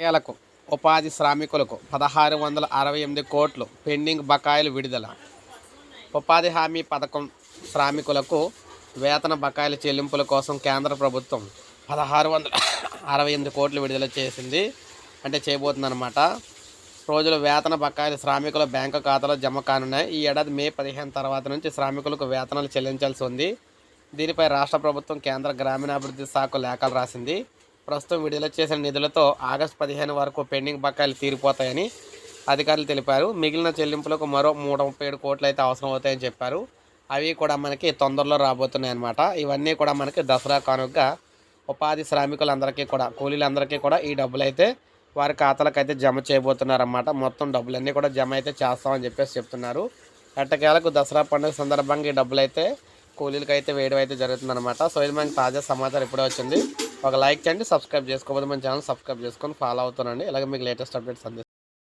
కేలకు ఉపాధి శ్రామికులకు పదహారు వందల అరవై ఎనిమిది కోట్లు పెండింగ్ బకాయిలు విడుదల. ఉపాధి హామీ పథకం శ్రామికులకు వేతన బకాయిల చెల్లింపుల కోసం కేంద్ర ప్రభుత్వం పదహారు వందల అరవై ఎనిమిది కోట్లు విడుదల చేసింది. అంటే చేయబోతుందన్నమాట. రోజులు వేతన బకాయిలు శ్రామికుల బ్యాంకు ఖాతాలో జమ కానున్నాయి. ఈ ఏడాది మే పదిహేను తర్వాత నుంచి శ్రామికులకు వేతనాలు చెల్లించాల్సి ఉంది. దీనిపై రాష్ట్ర ప్రభుత్వం కేంద్ర గ్రామీణాభివృద్ధి శాఖ లేఖలు రాసింది. ప్రస్తుతం విడుదల చేసిన నిధులతో ఆగస్టు పదిహేను వరకు పెండింగ్ బకాయిలు తీరిపోతాయని అధికారులు తెలిపారు. మిగిలిన చెల్లింపులకు మరో మూడు ముప్పై ఏడు కోట్లు అయితే అవసరం అవుతాయని చెప్పారు. అవి కూడా మనకి తొందరలో రాబోతున్నాయి అన్నమాట ఇవన్నీ కూడా మనకి దసరా కానుకగా ఉపాధి శ్రామికులందరికీ కూడా కూలీలందరికీ కూడా ఈ డబ్బులు అయితే వారి ఖాతాలకు అయితే జమ చేయబోతున్నారన్నమాట. మొత్తం డబ్బులన్నీ కూడా జమ అయితే చేస్తామని చెప్పేసి చెప్తున్నారు. ఎట్టకేలకు దసరా పండుగ సందర్భంగా ఈ డబ్బులు అయితే కూలీలకు అయితే వేయడం అయితే జరుగుతుందన్నమాట. సో ఇది మనకి తాజా సమాచారం ఇప్పుడే వచ్చింది. ఒక లైక్ చేయండి సబ్స్క్రైబ్ చేసుకోకపోతే మన ఛానల్ సబ్స్క్రైబ్ చేసుకొని ఫాలో అవుతానండి. ఇలాగే మీకు లేటెస్ట్ అప్డేట్స్ అందిస్తాను.